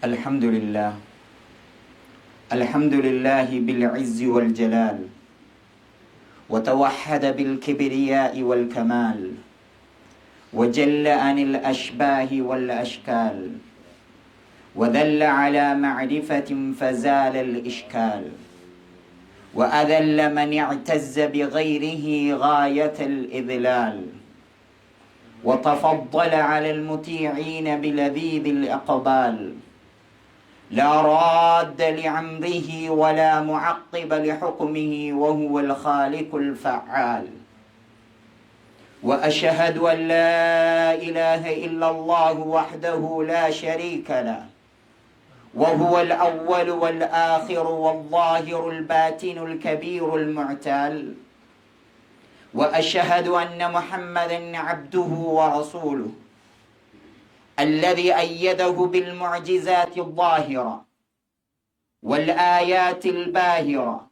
الحمد لله الحمد لله بالعز والجلال. وتوحد بالكبرياء والكمال. وجل عن الأشباه والأشكال. وذل على معرفة فزال الإشكال. وأذل من اعتز بغيره غاية الإذلال. وتفضل على المطيعين بلذيذ الإقبال. لا راد لعمره ولا معقب لحكمه وهو الخالق الفعال. وأشهد أن لا إله إلا الله وحده لا شريك له. وهو الأول والآخر والظاهر الباطن الكبير المعتال وأشهد أن محمدا عبده ورسوله. الذي أيده بالمعجزات الظاهرة والآيات الباهرة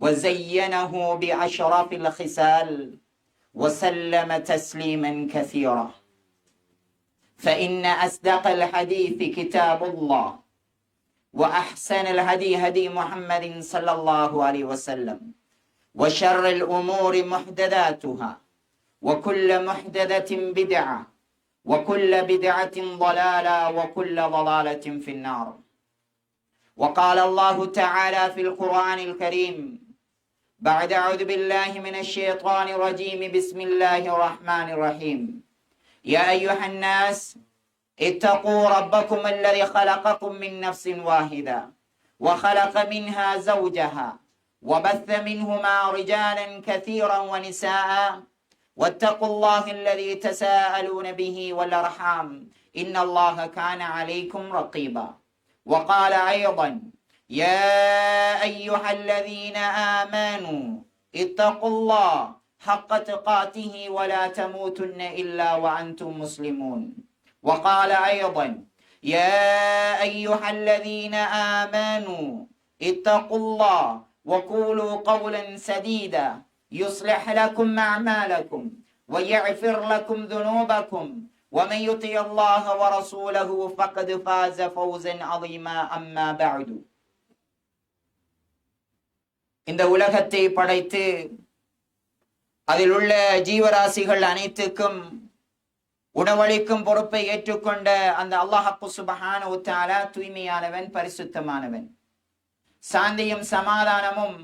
وزينه بأشرف الخصال وسلم تسليما كثيرا. فإن أصدق الحديث كتاب الله وأحسن الهدي هدي محمد صلى الله عليه وسلم وشر الأمور محدثاتها وكل محدثة بدعة وكل بدعة ضلالة وكل ضلالة في النار. وقال الله تعالى في القرآن الكريم بعد أعوذ بالله من الشيطان الرجيم بسم الله الرحمن الرحيم. يا أيها الناس اتقوا ربكم الذي خلقكم من نفس واحدة وخلق منها زوجها وبث منهما رجالا كثيرا ونساء واتقوا الله الذي تساءلون به والأرحام. إن الله كان عليكم رقيبا. وقال أيضا يا أيها الذين آمنوا اتقوا الله حق تقاته ولا تموتن إلا وأنتم مسلمون. وقال أيضا يا أيها الذين آمنوا اتقوا الله وقولوا قولا سديدا. يصلح لكم أعمالكم ويغفر لكم ذنوبكم ومن يطع الله ورسوله فقد فاز فوزا عظيما أما بعد இந்த உலகத்தை படைத்து அதில் உள்ள ஜீவராசிகள் அனைத்துக்கும் உணவளிக்கும் பொறுப்பை ஏற்றுக்கொண்ட அந்த அல்லாஹப்பு சுபஹான உத்தாலா தூய்மையானவன் பரிசுத்தமானவன் சாந்தியும் சமாதானமும்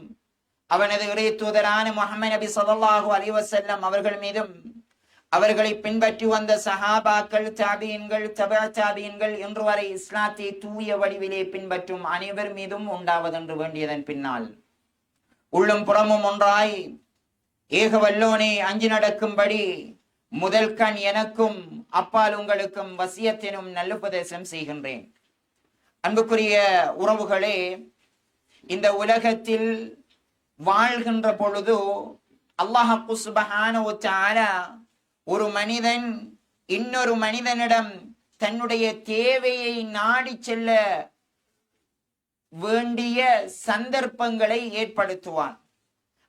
அவனது இறை தூதரான முகமது நபி சொல்லாஹு அலிவசல்லம் அவர்கள் மீதும் அவர்களை பின்பற்றி வந்த சஹாபாக்கள் தாபியன்கள் தபா தாபியன்கள் இன்று வரை இஸ்லாத்தை தூய வடிவிலே பின்பற்றும் அனைவர் மீதும் உண்டாவதென்று வேண்டியதன் பின்னால். உள்ளும் புறமும் ஒன்றாய் ஏக வல்லோனே அஞ்சு நடக்கும்படி முதல் கண் எனக்கும் அப்பால் உங்களுக்கும் வசியத்தினும் நல்லுபதேசம் செய்கின்றேன். அன்புக்குரிய உறவுகளே இந்த உலகத்தில் வாழ்கின்ற பொழுது அல்லாஹு சுபஹான ஒரு மனிதன் இன்னொரு மனிதனிடம் தன்னுடைய தேவையை நாடி செல்ல வேண்டிய சந்தர்ப்பங்களை ஏற்படுத்துவான்.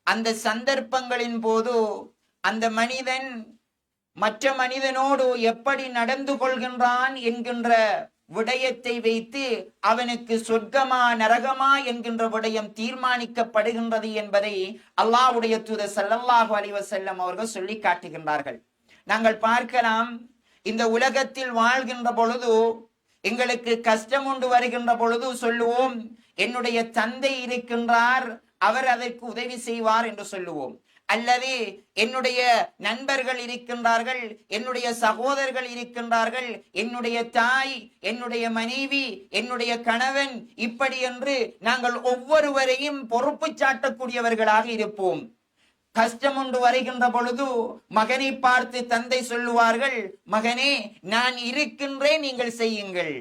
அந்த சந்தர்ப்பங்களின் போது அந்த மனிதன் மற்ற மனிதனோடு எப்படி நடந்து கொள்கின்றான் என்கின்ற விடயத்தை வைத்து அவனுக்கு சொர்க்கமா நரகமா என்கின்ற விடயம் தீர்மானிக்கப்படுகின்றது என்பதை அல்லாவுடைய தூதர் சல்லல்லாஹு அலிவசல்லம் அவர்கள் சொல்லி காட்டுகின்றார்கள். நாங்கள் பார்க்கலாம் இந்த உலகத்தில் வாழ்கின்ற பொழுது எங்களுக்கு கஷ்டம் உண்டு வருகின்ற பொழுது சொல்லுவோம் என்னுடைய தந்தை இருக்கின்றார் அவர் அதற்கு உதவி செய்வார் என்று சொல்லுவோம். அல்லது என்னுடைய நண்பர்கள் இருக்கின்றார்கள் என்னுடைய சகோதரர்கள் இருக்கின்றார்கள் என்னுடைய தாய் என்னுடைய மனைவி என்னுடைய கணவன் இப்படி என்று நாங்கள் ஒவ்வொருவரையும் பொறுப்பு சாட்டக்கூடியவர்களாக இருப்போம். கஷ்டம் ஒன்று வருகின்ற பொழுது மகனை பார்த்து தந்தை சொல்லுவார்கள் மகனே நான் இருக்கின்றேன் நீங்கள் செய்யுங்கள்.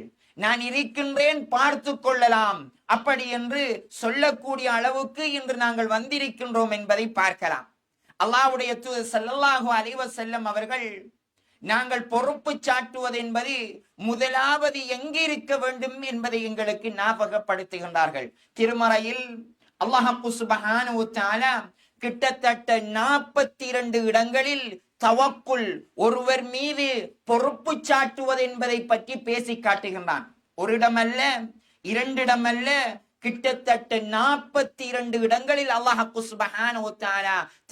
நான் இருக்கின்றேன் பார்த்து கொள்ளலாம். அப்படி என்று சொல்லக்கூடிய அளவுக்கு இன்று நாங்கள் வந்திருக்கின்றோம் என்பதை பார்க்கலாம். அல்லாவுடைய தூது சல்லல்லாஹு அலைவ செல்லம் அவர்கள் நாங்கள் பொறுப்பு சாட்டுவது என்பது முதலாவது எங்கே இருக்க வேண்டும் என்பதை எங்களுக்கு ஞாபகப்படுத்துகின்றார்கள். திருமறையில் அல்லாஹு சுபஹானு கிட்டத்தட்ட நாற்பத்தி இரண்டு இடங்களில் தவக்குள் ஒருவர் மீது பொறுப்பு சாட்டுவது என்பதை பற்றி பேசி காட்டுகின்றான். ஒரு இடம் அல்ல இரண்டு இடம் அல்ல கிட்டத்தட்ட நாற்பத்தி இரண்டு இடங்களில் அல்லாஹு சுபஹான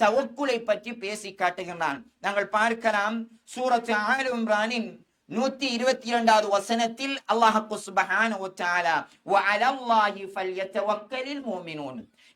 தவக்குலை பற்றி பேசி காட்டுகின்றான். நாங்கள் பார்க்கலாம் சூரத் ஆயிரம் இம்ரானின் நூத்தி இருபத்தி இரண்டாவது வசனத்தில் அல்லாஹு சுபஹான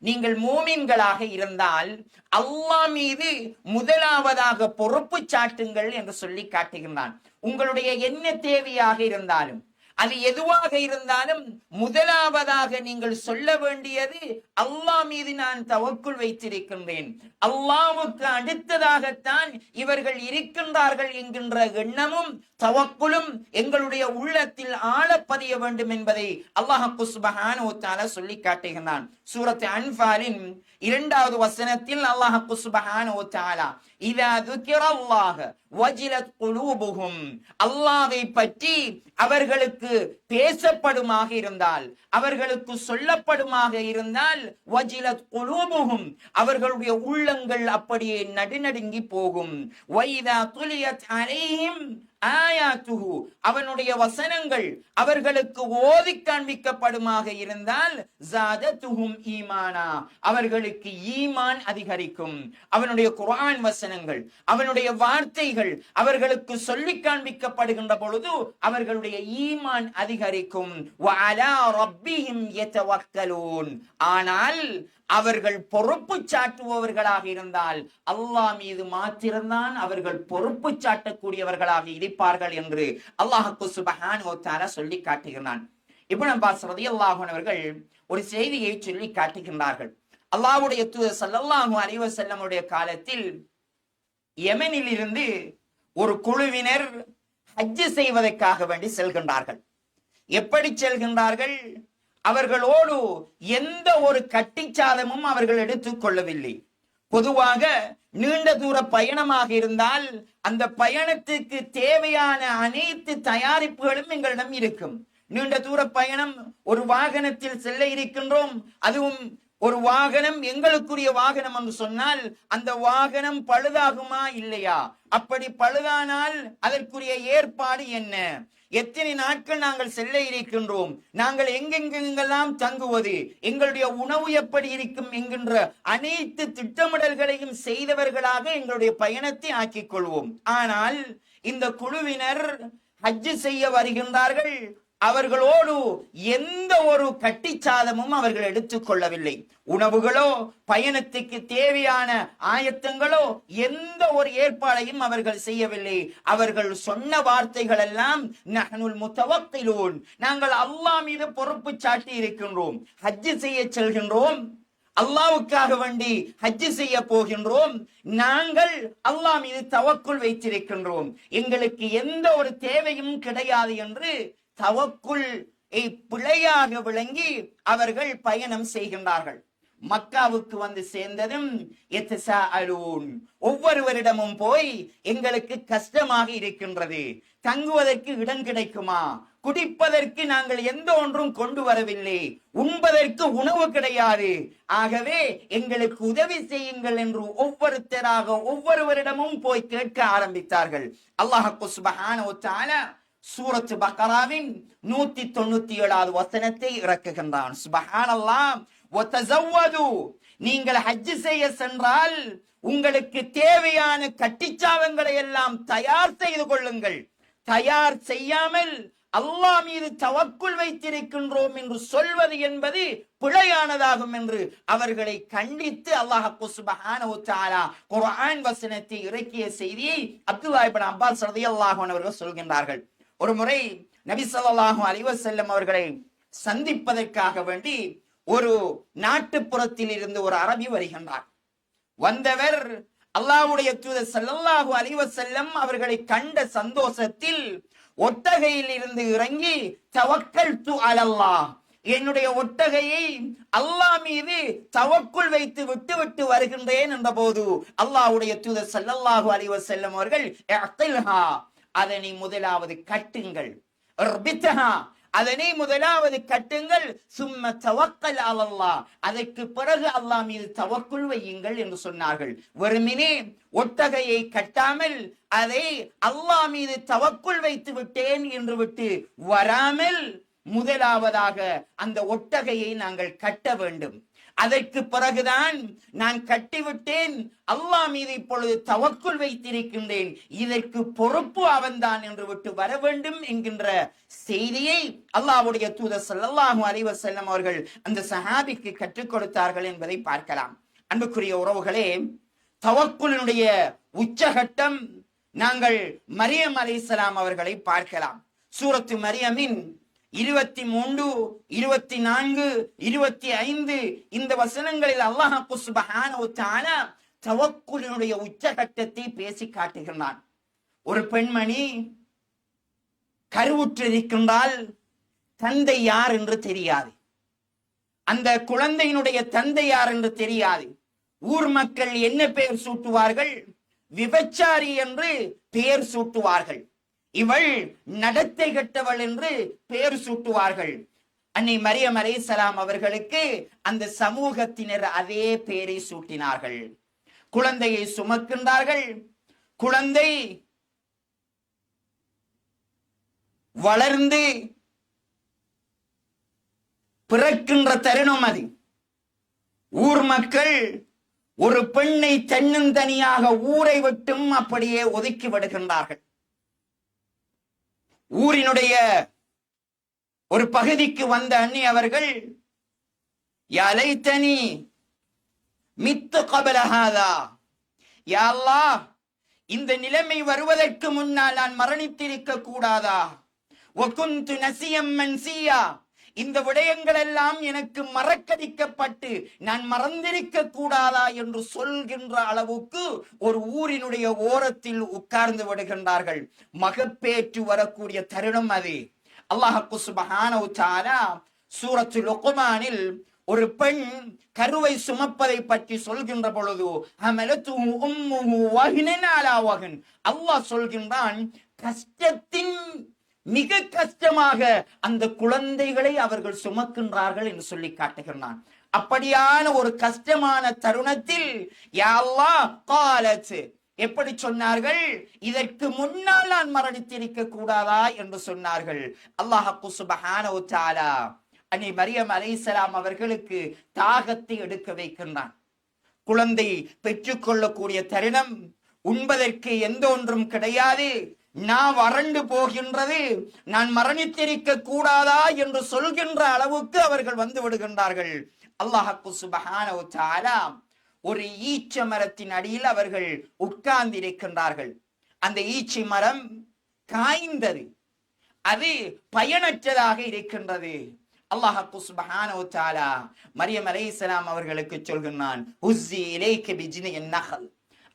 நீங்கள் மோமின்களாக இருந்தால் அல்லாஹ் மீது முதலாவதாக பொறுப்பு சாட்டுங்கள் என்று சொல்லி காட்டுகின்றான். உங்களுடைய என்ன தேவையாக இருந்தாலும் அது எதுவாக இருந்தாலும் முதலாவதாக நீங்கள் சொல்ல வேண்டியது அல்லாஹ் மீது நான் தவக்குள் வைத்திருக்கின்றேன். அல்லாவுக்கு அடுத்ததாகத்தான் இவர்கள் இருக்கின்றார்கள் என்கின்ற எண்ணமும் தவக்குலும் எங்களுடைய உள்ளத்தில் ஆழப்பதிய வேண்டும் என்பதை அல்லாஹு சுபஹான சொல்லி காட்டுகின்றான். சூரத் அன்பாரின் இரண்டாவது வசனத்தில் அல்லாஹு ஓத்தாலா அல்லாவை பற்றி அவர்களுக்கு பேசப்படுமாக இருந்தால் அவர்களுக்கு சொல்லப்படுமாக இருந்தால் வஜிலத் குலூபுகும் அவர்களுடைய உள்ளங்கள் அப்படியே நடுநடுங்கி போகும். வைதா துலியத் அலையும் ஆயாத்துஹு அவனுடைய வசனங்கள் அவர்களுக்கு ஓதி காண்பிக்கப்படுமாக இருந்தால் ஜாதத்துஹும் ஈமானா. அவர்களுக்கு ஈமான் அதிகரிக்கும். அவனுடைய குரான் வசனங்கள் அவனுடைய வார்த்தைகள் அவர்களுக்கு சொல்லி காண்பிக்கப்படுகின்ற பொழுது அவர்களுடைய ஈமான் அதிகரிக்கும். ஆனால் அவர்கள் பொறுப்பு சாட்டுபவர்களாக இருந்தால் அல்லாஹ் மீது மாத்திரம்தான் அவர்கள் பொறுப்பு சாட்டக்கூடியவர்களாக இருப்பார்கள் என்று அல்லாஹு சுபஹான் சொல்லி காட்டுகிறான் இப்னு அப்பாஸ் ரலியல்லாஹு அவர்கள் ஒரு செய்தியை சொல்லி காட்டுகின்றார்கள். அல்லாஹ்வுடைய தூதர் ஸல்லல்லாஹு அறிவ செல்லமுடைய காலத்தில் யமனில் இருந்து ஒரு குழுவினர் ஹஜ் செய்வதற்காக வேண்டி செல்கின்றார்கள். எப்படி செல்கின்றார்கள்? அவர்களோடு எந்த ஒரு கட்டிச்சாதமும் அவர்கள் எடுத்து கொள்ளவில்லை. பொதுவாக நீண்ட தூர பயணமாக இருந்தால் அந்த பயணத்துக்கு தேவையான அனைத்து தயாரிப்புகளும் எங்களிடம் இருக்கும். நீண்ட தூர பயணம் ஒரு வாகனத்தில் செல்ல இருக்கின்றோம். அதுவும் ஒரு வாகனம் எங்களுக்குரிய வாகனம் என்று சொன்னால் அந்த வாகனம் பழுதாகுமா இல்லையா? அப்படி பழுதானால் அதற்குரிய ஏற்பாடு என்ன? எத்தனை நாட்கள் நாங்கள் செல்ல இருக்கின்றோம்? நாங்கள் எங்கெங்கெங்கெல்லாம் தங்குவது? எங்களுடைய உணவு எப்படி இருக்கும் என்கின்ற அனைத்து திட்டமிடல்களையும் செய்தவர்களாக எங்களுடைய பயணத்தை ஆக்கிக் கொள்வோம். ஆனால் இந்த குழுவினர் ஹஜ்ஜு செய்ய வருகின்றார்கள். அவர்களோடு எந்த ஒரு கட்டிச்சாதமும் அவர்கள் எடுத்துக் கொள்ளவில்லை உணவுகளோ பயணத்துக்கு தேவையான ஆயத்தங்களோ எந்த ஒரு ஏற்பாடையும் அவர்கள் செய்யவில்லை. அவர்கள் சொன்ன வார்த்தைகள் எல்லாம் நஹனுல் முத்தவத்திலோன் நாங்கள் அல்லாஹ் மீது பொறுப்பு சாட்டி இருக்கின்றோம். ஹஜ்ஜு செய்ய செல்கின்றோம். அல்லாவுக்காக வேண்டி ஹஜ்ஜு செய்ய போகின்றோம். நாங்கள் அல்லாஹ் மீது தவக்குள் வைத்திருக்கின்றோம். எங்களுக்கு எந்த ஒரு தேவையும் கிடையாது என்று தவக்குள் பிழையாக விளங்கி அவர்கள் பயணம் செய்கின்றார்கள். மக்காவுக்கு வந்து சேர்ந்ததும் எத்தசாஅலூன். ஒவ்வொருவரிடமும் போய் எங்களுக்கு கஷ்டமாக இருக்கின்றது. தங்குவதற்கு இடம் கிடைக்குமா? குடிப்பதற்கு நாங்கள் எந்த ஒன்றும் கொண்டு வரவில்லை. உண்பதற்கு உணவு கிடையாது. ஆகவே எங்களுக்கு உதவி செய்யுங்கள் என்று ஒவ்வொருத்தராக ஒவ்வொருவரிடமும் போய் கேட்க ஆரம்பித்தார்கள். அல்லாஹ் சுபஹான சூரத்து பக்கராவின் நூத்தி தொண்ணூத்தி ஏழாவது வசனத்தை இறக்குகின்றான். சுபஹானல்லாம் நீங்கள் ஹஜ்ஜு செய்ய சென்றால் உங்களுக்கு தேவையான கட்டிச்சாவங்களை எல்லாம் தயார் செய்து கொள்ளுங்கள். தயார் செய்யாமல் அல்லாஹ் மீது தவக்குள் வைத்திருக்கின்றோம் என்று சொல்வது என்பது பிழையானதாகும் என்று அவர்களை கண்டித்து அல்லாஹ் சுபஹானஹு வசனத்தை இறக்கிய செய்தியை அப்துல்லா இப்னு அப்பாஸ் ரலியல்லாஹு அவர்கள் சொல்கின்றார்கள். ஒரு முறை நபி ஸல்லல்லாஹு அலைஹி அவர்களை சந்திப்பதற்காக வேண்டி ஒரு நாட்டுப்புறத்தில் இருந்து ஒரு அரபி வருகின்றார். வந்தவர் அல்லாவுடைய தூதர் செல்லல்லாஹு அலிவசல்லம் அவர்களை கண்ட சந்தோஷத்தில் ஒட்டகையில் இருந்து இறங்கி தவக்கல் து அலல்லா என்னுடைய ஒட்டகையை அல்லாஹ் மீது தவக்குள் வைத்து விட்டு விட்டு வருகின்றேன் என்ற போது அல்லாஹ்வுடைய தூதர் செல்லல்லாஹு அலிவசல்லம் அவர்கள் அதனை முதலாவது கட்டுங்கள். அதனை முதலாவது கட்டுங்கள். சும்ம தவக்கல் அல்லா அதற்கு பிறகு அல்லாஹ் மீது தவக்குள் வையுங்கள் என்று சொன்னார்கள். வெறுமினே ஒட்டகையை கட்டாமல் அதை அல்லாஹ் மீது தவக்குள் வைத்து விட்டேன் என்று விட்டு வராமல் முதலாவதாக அந்த ஒட்டகையை நாங்கள் கட்ட வேண்டும். அதற்கு பிறகுதான் நான் கட்டிவிட்டேன். அல்லாஹ் மீது இப்பொழுது தவக்குள் வைத்திருக்கின்றேன். இதற்கு பொறுப்பு அவன்தான் என்று விட்டு வர வேண்டும் என்கின்ற செய்தியை அல்லாவுடைய தூதர் ஸல்லல்லாஹு அறிவு செல்லும் அவர்கள் அந்த சஹாபிக்கு கற்றுக் கொடுத்தார்கள் என்பதை பார்க்கலாம். அன்புக்குரிய உறவுகளே தவக்குலினுடைய உச்சகட்டம் நாங்கள் மரியம் அலைஹிஸ்ஸலாம் அவர்களை பார்க்கலாம். சூரத்து மரியமின் இருபத்தி மூன்று இருபத்தி நான்கு இருபத்தி ஐந்து இந்த வசனங்களில் அல்லாஹ் சுபஹானஹு தவக்குலினுடைய உச்சகட்டத்தை பேசி காட்டுகின்றான். ஒரு பெண்மணி கருவுற்றிருக்கின்றால் தந்தை யார் என்று தெரியாது. அந்த குழந்தையினுடைய தந்தை யார் என்று தெரியாது. ஊர் மக்கள் என்ன பெயர் சூட்டுவார்கள்? விபச்சாரி என்று பெயர் சூட்டுவார்கள். இவள் நடத்தை கெட்டவள் என்று பெயர் சூட்டுவார்கள். அன்னை மரியம் சலாம் அவர்களுக்கு அந்த சமூகத்தினர் அதே பெயரை சூட்டினார்கள். குழந்தையை சுமக்கின்றார்கள். குழந்தை வளர்ந்து பிறக்கின்ற தருணம் அது. ஊர் மக்கள் ஒரு பெண்ணை தன்னந்தனியாக ஊரை விட்டும் அப்படியே ஒதுக்கி விடுகின்றார்கள். ஊரினுடைய ஒரு பகுதிக்கு வந்த அண்ணி அவர்கள் யலைத்தனி மித்து கபலஹாதா யா இந்த நிலைமை வருவதற்கு முன்னால் நான் மரணித்திருக்க கூடாதா ஒகுந்து நசியம் மன்சியா. இந்த விடயங்கள் எல்லாம் எனக்கு மறக்கடிக்கப்பட்டு நான் மறந்திருக்க கூடாதா என்று சொல்கின்ற அளவுக்கு ஒரு ஊரினுடைய ஓரத்தில் உட்கார்ந்து விடுகின்றார்கள். மகப்பேற்று வரக்கூடிய தருணம் அது. அல்லாஹு சுபஹானஹு சூரத்து லுக்மானில் ஒரு பெண் கருவை சுமப்பதை பற்றி சொல்கின்ற பொழுது ஹமலத்துஹு அல்லாஹ் சொல்கின்றான் கஷ்டத்தின் மிக கஷ்டமாக அந்த குழந்தைகளை அவர்கள் சுமக்கின்றார்கள் என்று சொல்லி காட்டுகிறான் அப்படியான ஒரு கஷ்டமான தருணத்தில் யா எப்படி சொன்னார்கள்? இதற்கு முன்னால் நான் மரணித்திருக்க கூடாதா என்று சொன்னார்கள். அல்லாஹு சுபஹானஹு தஆலா அன்னை மரியம் அலைசலாம் அவர்களுக்கு தாகத்தை எடுக்க வைக்கின்றான். குழந்தை பெற்றுக்கொள்ளக்கூடிய தருணம் உண்பதற்கு எந்த ஒன்றும் கிடையாது. நான் வறண்டு போகின்றது நான் மரணித்திருக்க கூடாதா என்று சொல்கின்ற அளவுக்கு அவர்கள் வந்து விடுகின்றார்கள். அல்லாஹு சுபஹானஹு ஒரு ஈச்ச மரத்தின் அடியில் அவர்கள் உட்கார்ந்து இருக்கின்றார்கள் அந்த ஈச்சை மரம் காய்ந்தது. அது பயனற்றதாக இருக்கின்றது. அல்லாஹு சுப்ஹானஹு தஆலா மரியம் அலைஹிஸ்ஸலாம் அவர்களுக்கு சொல்கின்றான்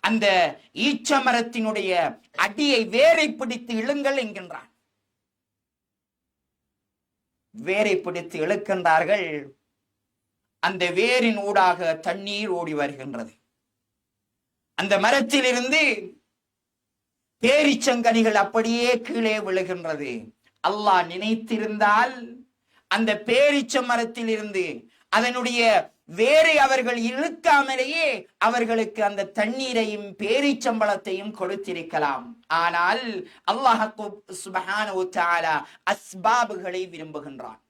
அந்த ஈச்ச மரத்தினுடைய அடியை வேரை பிடித்து இழுங்கள் என்கின்றான். வேரை பிடித்து இழுக்கின்றார்கள். அந்த வேரின் ஊடாக தண்ணீர் ஓடி வருகின்றது. அந்த மரத்திலிருந்து பேரிச்சங்கனிகள் அப்படியே கீழே விழுகின்றது. அல்லாஹ் நினைத்திருந்தால் அந்த பேரிச்ச மரத்தில் இருந்து அதனுடைய வேறு அவர்கள் இழுக்காமலேயே அவர்களுக்கு அந்த தண்ணீரையும் பேரிச்சம்பளத்தையும் கொடுத்திருக்கலாம். ஆனால் அல்லாஹ் சுபஹானஹு அஸ்பாபுகளை விரும்புகின்றான்.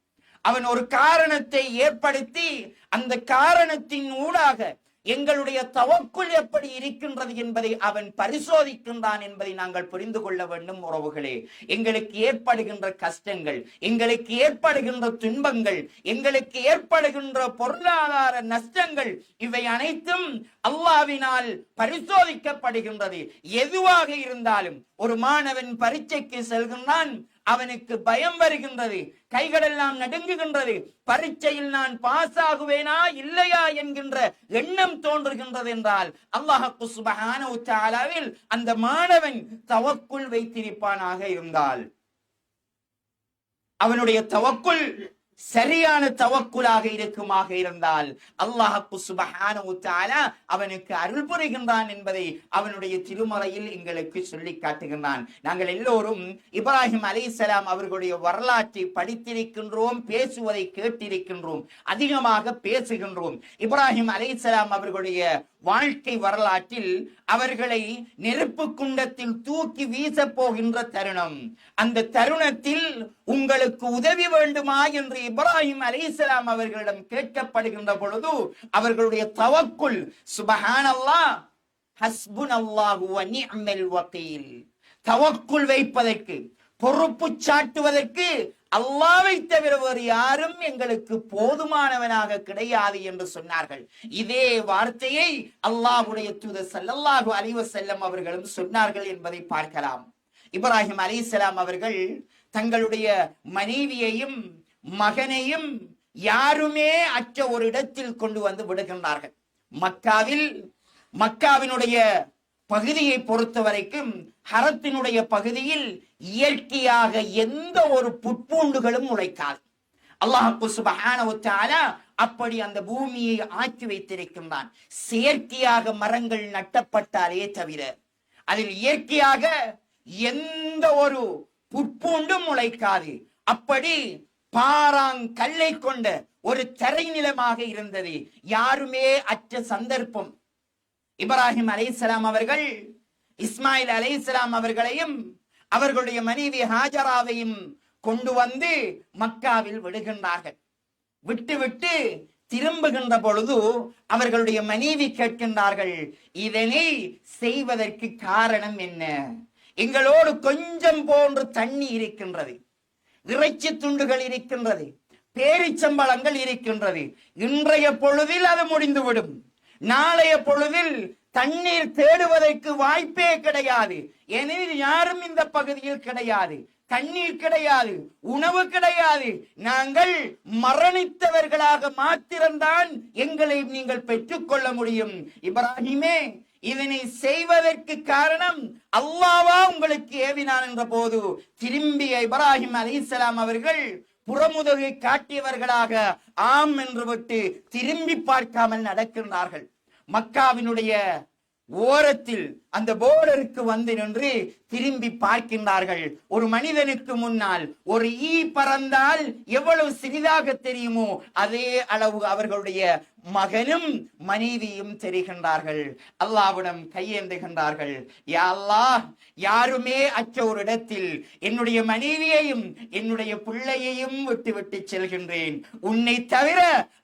அவன் ஒரு காரணத்தை ஏற்படுத்தி அந்த காரணத்தின் ஊடாக எங்களுடைய தவக்குள் எப்படி இருக்கின்றது என்பதை அவன் பரிசோதிக்கின்றான் என்பதை நாங்கள் புரிந்து கொள்ள வேண்டும் உறவுகளே. எங்களுக்கு ஏற்படுகின்ற கஷ்டங்கள் எங்களுக்கு ஏற்படுகின்ற துன்பங்கள் எங்களுக்கு ஏற்படுகின்ற பொருளாதார நஷ்டங்கள் இவை அனைத்தும் அல்லாவினால் பரிசோதிக்கப்படுகின்றது. எதுவாக இருந்தாலும் ஒரு மாணவன் பரீட்சைக்கு செல்கின்றான் அவனுக்கு பயம் வருகின்றது. கைகளெல்லாம் நடுங்குகின்றது. பரீட்சையில் நான் பாஸ் ஆகுவேனா இல்லையா என்கின்ற எண்ணம் தோன்றுகின்றது என்றால் அல்லாஹு சுபஹானஹு உச்சாலாவில் அந்த மாணவன் தவக்குள் வைத்திருப்பானாக இருந்தால். அவனுடைய தவக்குள் சரியான தவக்குலாக இருக்குமாக இருந்தால் அல்லாஹு சுபஹான அவனுக்கு அருள் புரிகின்றான் என்பதை அவனுடைய திருமறையில் எங்களுக்கு சொல்லி காட்டுகின்றான். நாங்கள் எல்லோரும் இப்ராஹிம் அலைஹிஸ்ஸலாம் அவர்களுடைய வரலாற்றை படித்திருக்கின்றோம் பேசுவதை கேட்டிருக்கின்றோம் அதிகமாக பேசுகின்றோம். இப்ராஹிம் அலைஹிஸ்ஸலாம் அவர்களுடைய வாழ்க்கை வரலாற்றில் அவர்களை நெருப்பு குண்டத்தில் தூக்கி வீச போகின்ற தருணம். அந்த தருணத்தில் உங்களுக்கு உதவி வேண்டுமா என்று இப்ராஹிம் அலைஹிஸ்ஸலாம் அவர்களிடம் கேட்கப்படுகின்ற பொழுது அவர்களுடைய தவக்குள் சுபஹானல்லா ஹஸ்புனல்லாஹு வ நிஅமல் வகீல். தவக்குள் வைப்பதற்கு பொறுப்பு சாட்டுவதற்கு அல்லாவை தவிர வேறு யாரும் எங்களுக்கு போதுமானவனாக கிடையாது என்று சொன்னார்கள். இதே வார்த்தையை அல்லாஹுடைய தூதர் ஸல்லல்லாஹு அலைஹி செல்லம் அவர்களும் சொன்னார்கள் என்பதை பார்க்கலாம். இப்ராஹிம் அலைஹிஸ்ஸலாம் அவர்கள் தங்களுடைய மனைவியையும் மகனையும் யாருமே அற்ற ஒரு இடத்தில் கொண்டு வந்து விடுகின்றார்கள். மக்காவில் மக்காவினுடைய பகுதியை பொறுத்த வரைக்கும் ஹரத்தினுடைய பகுதியில் இயற்கையாக எந்த ஒரு புட்பூண்டுகளும் உழைக்காது அல்லாஹு சுபஹானஹு அப்படி அந்த பூமியை ஆக்கி வைத்திருக்கின்றான். செயற்கையாக மரங்கள் நட்டப்பட்டாலே தவிர அதில் இயற்கையாக எந்த ஒரு புட்பூண்டும் முளைக்காது. அப்படி பாறாங்கல்லை கொண்ட ஒரு தரைநிலமாக இருந்தது. யாருமே அற்ற சந்தர்ப்பம் இப்ராஹிம் அலைஹிஸ்ஸலாம் அவர்கள் இஸ்மாயில் அலைஹிஸ்ஸலாம் அவர்களையும் அவர்களுடைய மனைவி ஹாஜராவையும் கொண்டு வந்து மக்காவில் விடுகின்றார்கள். விட்டு விட்டு திரும்புகின்ற பொழுது அவர்களுடைய மனைவி கேட்கின்றார்கள் இதனை செய்வதற்கு காரணம் என்ன? எங்களோடு கொஞ்சம் போன்று தண்ணி இருக்கின்றது இறைச்சி துண்டுகள் இருக்கின்றது பேரிச்சம்பளங்கள் இருக்கின்றது. இன்றைய பொழுதில் அது முடிந்துவிடும். நாளைய பொழுதில் தண்ணீர் தேடுவதற்கு வாய்ப்பே கிடையாது. ஏனெனில் யாரும் இந்த பகுதியில் கிடையாது. தண்ணீர் கிடையாது. உணவு கிடையாது. நாங்கள் மரணித்தவர்களாக மாத்திரம்தான் எங்களை நீங்கள் பெற்றுக்கொள்ள முடியும். இப்ராஹிமே இதனை செய்வதற்கு காரணம் அல்லாவா உங்களுக்கு ஏவினான் என்ற போது திரும்பிய இப்ராஹிம் அலைஹிஸ்ஸலாம் அவர்கள் புறமுதுகை காட்டியவர்களாக ஆம் என்று விட்டு திரும்பி பார்க்காமல் நடக்கின்றார்கள். மக்காவினுடைய ஓரத்தில் அந்த போர்டருக்கு வந்து நின்று திரும்பி பார்க்கின்றார்கள். ஒரு மனிதனுக்கு முன்னால் ஒரு ஈ பறந்தால் எவ்வளவு சிறிதாக தெரியுமோ அதே அளவு அவர்களுடைய மகனும் மனைவியும் தெரிகின்றார்கள். அல்லாவிடம் கையேந்துகின்றார்கள். யா அல்லாஹ் யாருமே அற்ற ஒரு இடத்தில் என்னுடைய மனைவியையும் என்னுடைய பிள்ளையையும் விட்டுவிட்டு செல்கின்றேன். உன்னை தவிர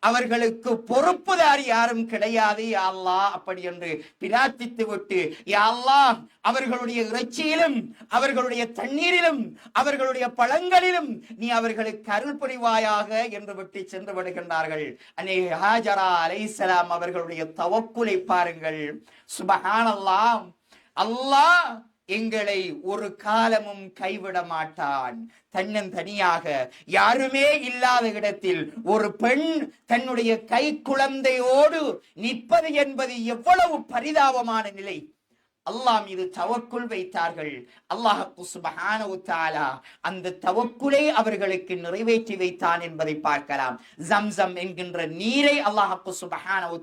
அவர்களுக்கு பொறுப்புதார் யாரும் கிடையாது யாழ்லா அப்படி என்று பிரார்த்தித்து விட்டு யாழ்லா அவர்களுடைய இறைச்சியிலும் அவர்களுடைய தண்ணீரிலும் அவர்களுடைய பழங்களிலும் நீ அவர்களுக்கு அருள் புரிவாயாக என்று விட்டு சென்று விடுகின்றார்கள். அன்னை ஹாஜரா அலைசலாம் அவர்களுடைய தவக்குலை பாருங்கள். சுபஹானல்லாஹ் அல்லாஹ் எங்களை ஒரு காலமும் கைவிட மாட்டான். தன்னந்தனியாக யாருமே இல்லாத இடத்தில் ஒரு பெண் தன்னுடைய கை குழந்தையோடு நிற்பது என்பது எவ்வளவு பரிதாபமான நிலை. அல்லாஹ் மீது தவக்குள் வைத்தார்கள். அல்லாஹ் சுபஹானஹு அந்த தவக்குலை அவர்களுக்கு நிறைவேற்றி வைத்தான் என்பதை பார்க்கலாம். ஜம்சம் என்கின்ற நீரை அல்லாஹ் சுபஹானஹு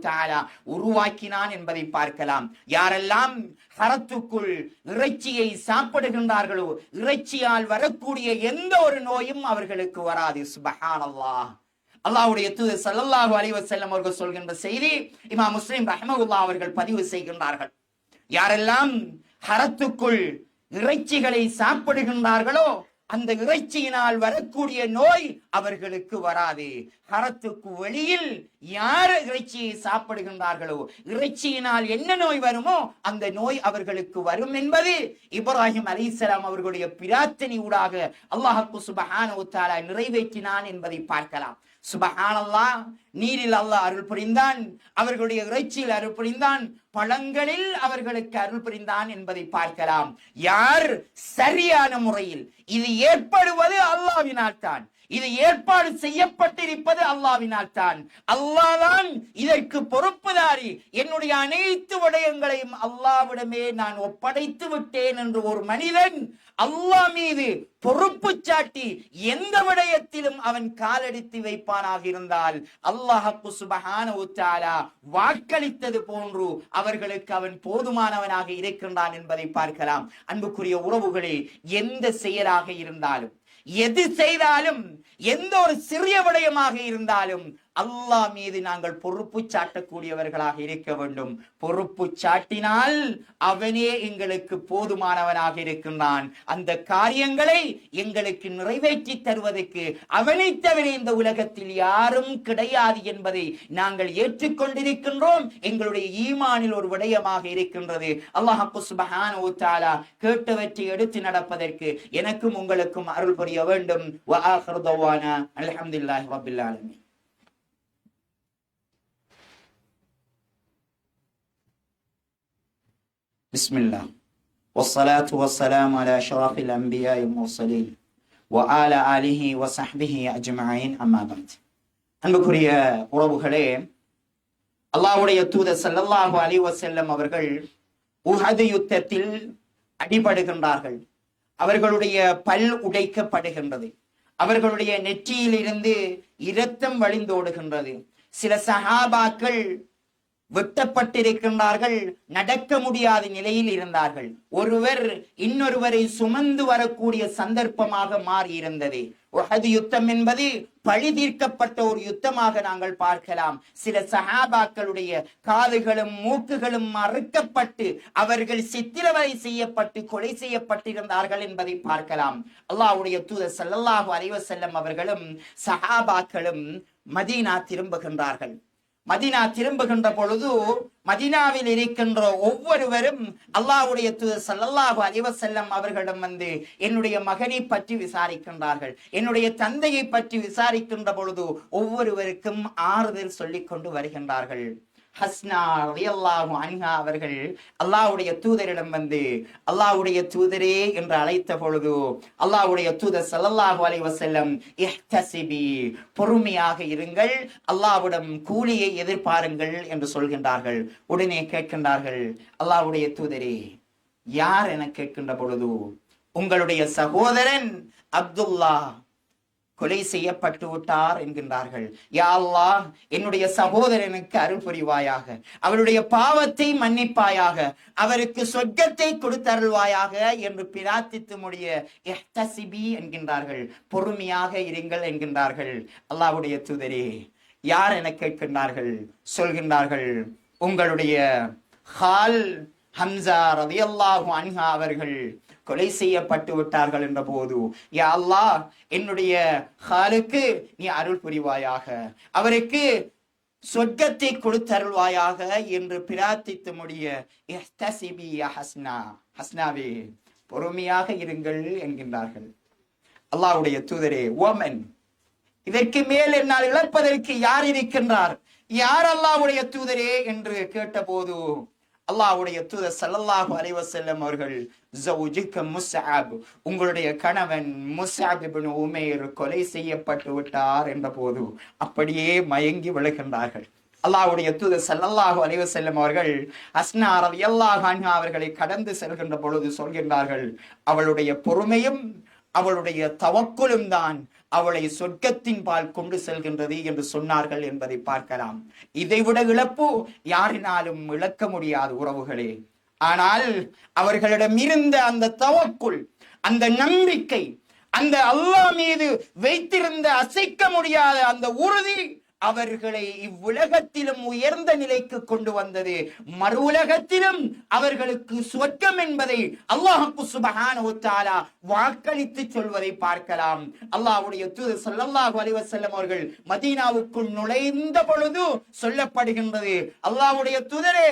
உருவாக்கினான் என்பதை பார்க்கலாம். யாரெல்லாம் ஹரத்துக்குள் இறைச்சியை சாப்பிடுகின்றார்களோ இறைச்சியால் வரக்கூடிய எந்த ஒரு நோயும் அவர்களுக்கு வராது. சுபஹான் அல்லாஹ் அல்லாவுடைய தூது அலைஹி அலைவசல்லம் அவர்கள் சொல்கின்ற செய்தி இமா முஸ்லிம் ரஹமகுல்லா அவர்கள் பதிவு செய்கின்றார்கள். யாரெல்லாம் ஹரத்துக்குள் இறைச்சிகளை சாப்பிடுகின்றார்களோ அந்த இறைச்சியினால் வரக்கூடிய நோய் அவர்களுக்கு வராது. ஹரத்துக்கு வெளியில் யார் இறைச்சியை சாப்பிடுகின்றார்களோ இறைச்சியினால் என்ன நோய் வருமோ அந்த நோய் அவர்களுக்கு வரும் என்பது இப்ராஹிம் அலிசலாம் அவர்களுடைய பிரார்த்தனை ஊடாக அல்லாஹு சுபஹான நிறைவேற்றினான் என்பதை பார்க்கலாம். சுபஹானல்லாஹ். நீரில் அல்லாஹ் அருள் புரிந்தான். அவர்களுடைய இறைச்சியில் அருள் புரிந்தான். பழங்களில் அவர்களுக்கு அருள் புரிந்தான் என்பதை பார்க்கலாம். யார் சரியான முறையில் இது ஏற்படுவது அல்லாஹ் அல்லாவினால் தான் இது ஏற்பாடு செய்யப்பட்டிருப்பது அல்லாவினால் தான் அல்லாதான் இதற்கு பொறுப்புதாரி. என்னுடைய அனைத்து விடயங்களையும் அல்லாவிடமே நான் ஒப்படைத்து விட்டேன் என்று ஒரு மனிதன் அல்லாஹ் மீது பொறுப்பு சாட்டி எந்த விடயத்திலும் அவன் காலடித்து வைப்பானாக இருந்தால் அல்லாஹு சுபகான வாக்களித்தது போன்று அவர்களுக்கு அவன் போதுமானவனாக இருக்கின்றான் என்பதை பார்க்கலாம். அன்புக்குரிய உறவுகளே எந்த செயலாக இருந்தாலும் எது செய்தாலும் எந்த ஒரு சிறிய விடயமாக இருந்தாலும் அல்லாஹ் மீது நாங்கள் பொறுப்பு சாட்டக்கூடியவர்களாக இருக்க வேண்டும். பொறுப்பு சாட்டினால் அவனே எங்களுக்கு போதுமானவனாக இருக்கின்றான். அந்த காரியங்களை எங்களுக்கு நிறைவேற்றி தருவதற்கு அவனை தவிர இந்த உலகத்தில் யாரும் கிடையாது என்பதை நாங்கள் ஏற்றுக்கொண்டிருக்கின்றோம். எங்களுடைய ஈமானில் ஒரு விடயமாக இருக்கின்றது. அல்லாஹ் சுபஹானஹு கேட்டவற்றை எடுத்து நடப்பதற்கு எனக்கும் உங்களுக்கும் அருள் புரிய வேண்டும். அலமதுல்லாஹி ஆகிரு بسم الله والصلاة والسلام على أشرف الأنبياء والمرسلين وآل آله وصحبه أجمعين أما بعد அன்புக்குரிய உறவுகளே அல்லாஹ்வுடைய தூதர் ஸல்லல்லாஹு அலைஹி வஸல்லம் அவர்கள் உஹது யுத்தத்தில் அடிபடுகின்றார்கள் அவர்களுடைய பல் உடைக்கப்படுகின்றது அவர்களுடைய நெற்றியிலிருந்து இரத்தம் வழிந்தோடுகின்றது சில சஹாபாக்கள் வெட்டப்பட்டிருக்கின்றார்கள் நடக்க முடியாத நிலையில் இருந்தார்கள். ஒருவர் இன்னொருவரை சுமந்து வரக்கூடிய சந்தர்ப்பமாக மாறியிருந்தது. யுத்தம் என்பது பழி தீர்க்கப்பட்ட ஒரு யுத்தமாக நாங்கள் பார்க்கலாம். சில சஹாபாக்களுடைய காதுகளும் மூக்குகளும் மறுக்கப்பட்டு அவர்கள் சித்திரவதை செய்யப்பட்டு கொலை செய்யப்பட்டிருந்தார்கள் என்பதை பார்க்கலாம். அல்லாஹ்வுடைய தூதர் ஸல்லல்லாஹு அலைஹி வஸல்லம் அவர்களும் சஹாபாக்களும் மதீனா திரும்புகின்றார்கள். மதினா திரும்புகின்ற பொழுது மதினாவில் இருக்கின்ற ஒவ்வொருவரும் அல்லாஹ்வுடைய தூதர் ஸல்லல்லாஹு அலைஹி அவர்களிடம் வந்து என்னுடைய மகனை பற்றி விசாரிக்கின்றார்கள். என்னுடைய தந்தையை பற்றி விசாரிக்கின்ற பொழுது ஒவ்வொருவருக்கும் ஆறுதல் சொல்லிக் கொண்டு வருகின்றார்கள். ஹஸ்னா ரலியல்லாஹு அன்ஹா அவர்கள் அல்லாஹுடைய தூதரிடம் வந்து அல்லாஹுடைய தூதரே என்று அழைத்த பொழுது அல்லாஹுடைய தூதர் ஸல்லல்லாஹு அலி வசல்லம் இஹ்தசிபி பொறுமையாக இருங்கள் அல்லாஹ்விடம் கூலியை எதிர்பாருங்கள் என்று சொல்கின்றார்கள். உடனே கேட்கின்றார்கள் அல்லாஹுடைய தூதரே யார் என கேட்கின்ற பொழுது உங்களுடைய சகோதரன் அப்துல்லா கொலை செய்யப்பட்டு விட்டார் என்கின்றார்கள் யாழ்லா என்னுடைய சகோதரனுக்கு அருள் புரிவாயாக. அவருடைய பாவத்தை மன்னிப்பாயாக. அவருக்கு சொர்க்கத்தை கொடுத்தருள்வாயாக என்று பிரார்த்தித்து முடிய எஹ்தசிபி என்கின்றார்கள். பொறுமையாக இருங்கள் என்கின்றார்கள். அல்லாஹ்வுடைய தூதரே யார் என கேட்கின்றார்கள்? சொல்கின்றார்கள் உங்களுடைய ஹால் ஹம்சா ரதியல்லாஹு அன்ஹா அவர்கள் கொலை செய்யப்பட்டு விட்டார்கள் என்ற போது யா அல்லாஹ் என்னுடைய ஹாலுக்கு நீ அருள் புரிவாயாக. அவருக்கு சொர்க்கத்தை கொடுத்தருள்வாயாக என்று பிரார்த்தித்து முடிய ஹஸ்னா ஹஸ்னாவே பொறுமையாக இருங்கள் என்கின்றார்கள். அல்லாவுடைய தூதரே ஓமன் இதற்கு மேல் என்னால் இழப்பதற்கு யார் இருக்கின்றார்? யார் அல்லாஹ்வுடைய தூதரே? என்று கேட்டபோது அல்லாவுடைய தூத சல்லல்லாஹு அலைஹி வஸல்லம் அவர்கள் ஜௌஜுக முஸ்அப் உங்களுடைய கணவன் முசாப் இபின் உமேர் கொலை செய்யப்பட்டு விட்டார் என்ற போது அப்படியே மயங்கி விழுகின்றார்கள். அல்லாவுடைய தூத சல்லல்லாஹு அலைஹி வஸல்லம் அவர்கள் அஸ்னா ரலியல்லாஹு அன்ஹா அவர்களை கடந்து செல்கின்ற பொழுது சொல்கின்றார்கள் அவளுடைய பொறுமையும் அவளுடைய தவக்குலும் தான் அவளை சொர்க்கத்தின் பால் கொண்டு செல்கின்றது என்று சொன்னார்கள் என்பதை பார்க்கலாம். இதைவிட இழப்பு யாரினாலும் இழக்க முடியாது உறவுகளே. ஆனால் அவர்களிடம் இருந்த அந்த தவக்குள் அந்த நம்பிக்கை அந்த அல்லாஹ் மீது வைத்திருந்த அசைக்க முடியாத அந்த உறுதி அவர்களை இவ்வுலகத்திலும் உயர்ந்த நிலைக்கு கொண்டு வந்தது. மறு உலகத்திலும் அவர்களுக்கு சொர்க்கம் என்பதை அல்லாஹு சுபஹானஹு வாக்களித்து சொல்வதை பார்க்கலாம். அல்லாஹுடைய தூதர் ஸல்லல்லாஹு அலிவசல்லம் அவர்கள் மதீனாவுக்குள் நுழைந்த பொழுது சொல்லப்படுகின்றது. அல்லாஹுடைய துதரே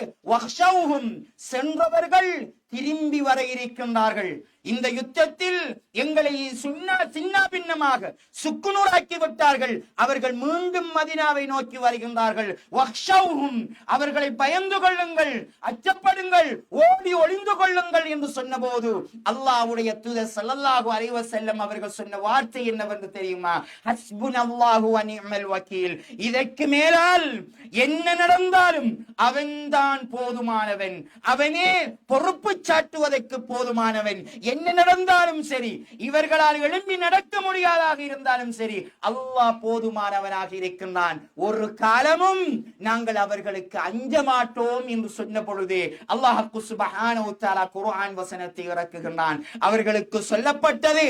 சென்றவர்கள் திரும்பி வர இருக்கின்றார்கள். இந்த யுத்தத்தில் எங்களை சுண்ணா சின்ன பின்னமாக சுக்குநூறாக்கி விட்டார்கள். அவர்கள் மீண்டும் மதினாவை நோக்கி வருகின்றார்கள். அவர்களை பயந்து கொள்ளுங்கள் அச்சப்படுங்கள் ஓடி ஒளிந்து கொள்ளுங்கள் என்று சொன்னபோது அல்லாஹ்வுடைய தூத ஸல்லல்லாஹு அறிவ வஸல்லம் அவர்கள் சொன்ன வார்த்தை என்னவென்று தெரியுமா? ஹஸ்புன் அல்லாஹு அனிமல் வக்கீல். இதற்கு மேலால் என்ன நடந்தாலும் அவன்தான் போதுமானவன். அவனே பொறுப்பு சாட்டுவதற்கு போதுமானவன். என்ன நடந்தாலும் சரி இவர்களால் எழும்பி நடக்க முடியாதாக இருந்தாலும் சரி அல்லாஹ் போதுமானவனாக இருக்கின்றான். ஒரு காலமும் நாங்கள் அவர்களுக்கு அஞ்ச மாட்டோம் என்று சொன்ன பொழுது அல்லாஹு சுபஹானஹு குர்ஆன் வசனத்தை இறக்குகின்றான். அவர்களுக்கு சொல்லப்பட்டது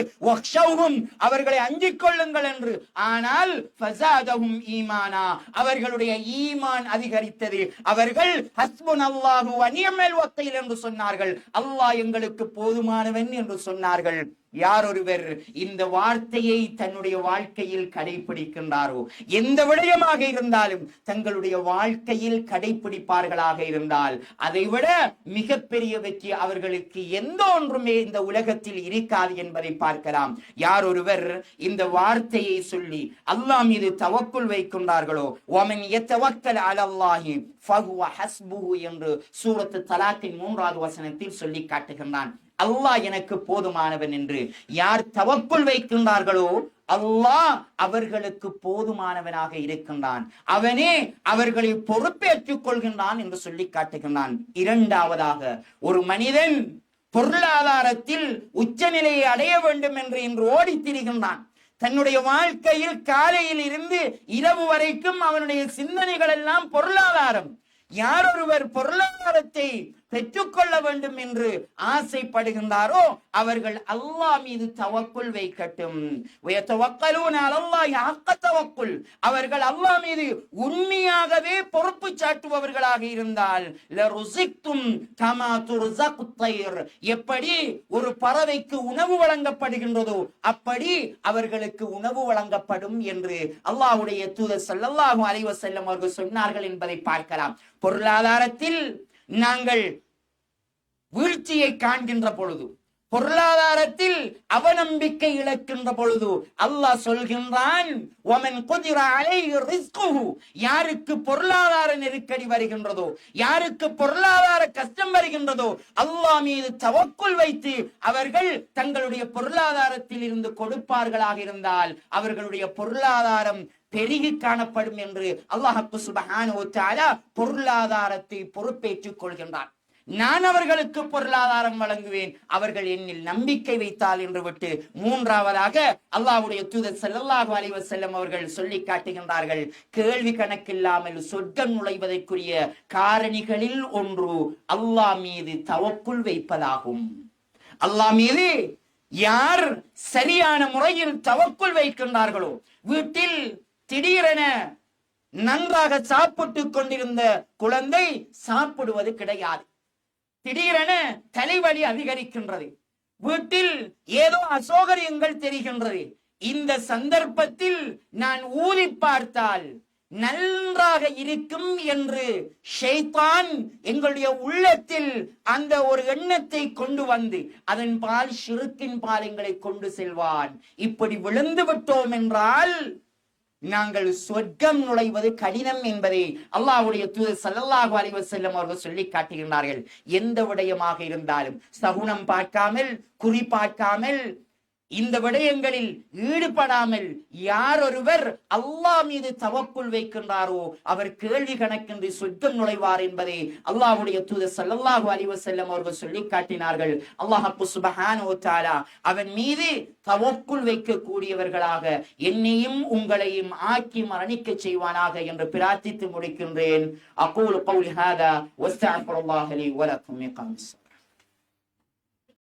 அவர்களை அஞ்சிக் கொள்ளுங்கள் என்று. ஆனால் ஃபஸாதஹும் ஈமானா அவர்களுடைய ஈமான் அதிகரித்தது. அவர்கள் ஹஸ்புன் அல்லாஹு நிஅமல் வக்கீல் என்று சொன்னார்கள். அல்லாஹ் எங்களுக்கு போதுமானவன் என்று சொன்னார்கள். யார் ஒருவர் இந்த வார்த்தையை தன்னுடைய வாழ்க்கையில் கடைபிடிக்கின்றாரோ எந்த விடயமாக இருந்தாலும் தங்களுடைய வாழ்க்கையில் கடைபிடிப்பார்களாக இருந்தால் அதைவிட மிகப்பெரிய வெற்றி அவர்களுக்கு எந்த ஒன்றுமே இந்த உலகத்தில் இருக்காது என்பதை பார்க்கலாம். யார் ஒருவர் இந்த வார்த்தையை சொல்லி அல்லாஹ் மீது தவக்குள் வைக்கின்றார்களோ ஒமன் எத்தவக்கல் அலல்லாஹி என்று சூரத்து தலாக்கின் மூன்றாவது வசனத்தில் சொல்லி காட்டுகின்றான். அல்லாஹ் எனக்கு போதுமானவன் என்று யார் தவக்குள் வைக்கின்றார்களோ அல்லாஹ் அவர்களுக்கு போதுமானவனாக இருக்கின்றான். அவனே அவர்களை பொறுப்பேற்றுக் கொள்கின்றான் என்று சொல்லி காட்டுகின்றான். இரண்டாவதாக ஒரு மனிதன் பொருளாதாரத்தில் உச்சநிலையை அடைய வேண்டும் என்று இன்று ஓடித் திரிகின்றான். தன்னுடைய வாழ்க்கையில் காலையில் இருந்து இரவு வரைக்கும் அவனுடைய சிந்தனைகள் எல்லாம் பொருளாதாரம். யார் ஒருவர் பொருளாதாரத்தை பெற்றுக்கொள்ள வேண்டும் என்று ஆசைப்படுகின்றாரோ அவர்கள் அல்லாஹ் மீது தவக்குள் வைக்கட்டும். அவர்கள் அல்லாஹ் மீது உண்மையாகவே பொறுப்பு சாட்டுபவர்களாக இருந்தால் எப்படி ஒரு பறவைக்கு உணவு வழங்கப்படுகின்றதோ அப்படி அவர்களுக்கு உணவு வழங்கப்படும் என்று அல்லாஹுடைய தூதர் சல்லாஹூ அலைவசல்லம் அவர்கள் சொன்னார்கள் என்பதை பார்க்கலாம். பொருளாதாரத்தில் நாங்கள் வீழ்ச்சியை காண்கின்ற பொழுது பொருளாதாரத்தில் அவநம்பிக்கை இழக்கின்ற பொழுது அல்லாஹ் சொல்கின்றான் யாருக்கு பொருளாதார நெருக்கடி வருகின்றதோ யாருக்கு பொருளாதார கஷ்டம் வருகின்றதோ அல்லாஹ் மீது தவக்குள் வைத்து அவர்கள் தங்களுடைய பொருளாதாரத்தில் இருந்து கொடுப்பார்களாக இருந்தால் அவர்களுடைய பொருளாதாரம் பெருகி காணப்படும் என்று அல்லாஹப்பு சுபஹான பொருளாதாரத்தை பொறுப்பேற்றுக் கொள்கின்றான். நான் அவர்களுக்கு பொருளாதாரம் வழங்குவேன். அவர்கள் என்னில் நம்பிக்கை வைத்தால் என்று விட்டு மூன்றாவதாக அல்லாவுடைய தூதர் ஸல்லல்லாஹு அலைவ செல்லம் அவர்கள் சொல்லி காட்டுகின்றார்கள். கேள்வி கணக்கில்லாமல் சொர்க்கம் நுழைவதற்குரிய காரணிகளில் ஒன்று அல்லாஹ் மீது தவக்குள் வைப்பதாகும். அல்லாஹ் மீது யார் சரியான முறையில் தவக்குள் வைக்கின்றார்களோ வீட்டில் திடீரென நன்றாக சாப்பிட்டுக் கொண்டிருந்த குழந்தை சாப்பிடுவது கிடையாது. திடீரென தலைவலி அதிகரிக்கின்றது. வீட்டில் ஏதோ அசௌகரியங்கள் தெரிகின்றது. இந்த சந்தர்ப்பத்தில் நான் ஊதி பார்த்தால் நன்றாக இருக்கும் என்று ஷெய்தான் எங்களுடைய உள்ளத்தில் அந்த ஒரு எண்ணத்தை கொண்டு வந்து அதன் பால் சிறுக்கின் பால் எங்களை கொண்டு செல்வான். இப்படி விழுந்து விட்டோம் என்றால் நாங்கள் சொர்க்கம் நுழைவது கடினம் என்பதை அல்லாஹ்வுடைய தூதர் சல்லல்லாஹு அலைஹி செல்லும் அவர்கள் சொல்லி காட்டுகின்றார்கள். எந்த விடயமாக இருந்தாலும் சகுனம் பார்க்காமல் குறி பார்க்காமல் இந்த விடயங்களில் ஈடுபடாமல் யார் ஒருவர் அல்லாஹ் மீது தவக்குள் வைக்கின்றாரோ அவர் கேள்வி கணக்கின்றி சொர்க்கம் நுழைவார் என்பதை அல்லாஹ்வுடைய தூதர் ஸல்லல்லாஹு அலிவ செல்லம் அவர்கள் சொல்லி காட்டினார்கள். அல்லாஹ் சுப்ஹானஹு அவன் மீது தவக்குள் வைக்கக்கூடியவர்களாக என்னையும் உங்களையும் ஆக்கி மரணிக்க செய்வானாக என்று பிரார்த்தித்து முடிக்கின்றேன். அகூலு கௌலி ஹாதா வஸ்தக்ஃபிருல்லாஹ் வலக்கும்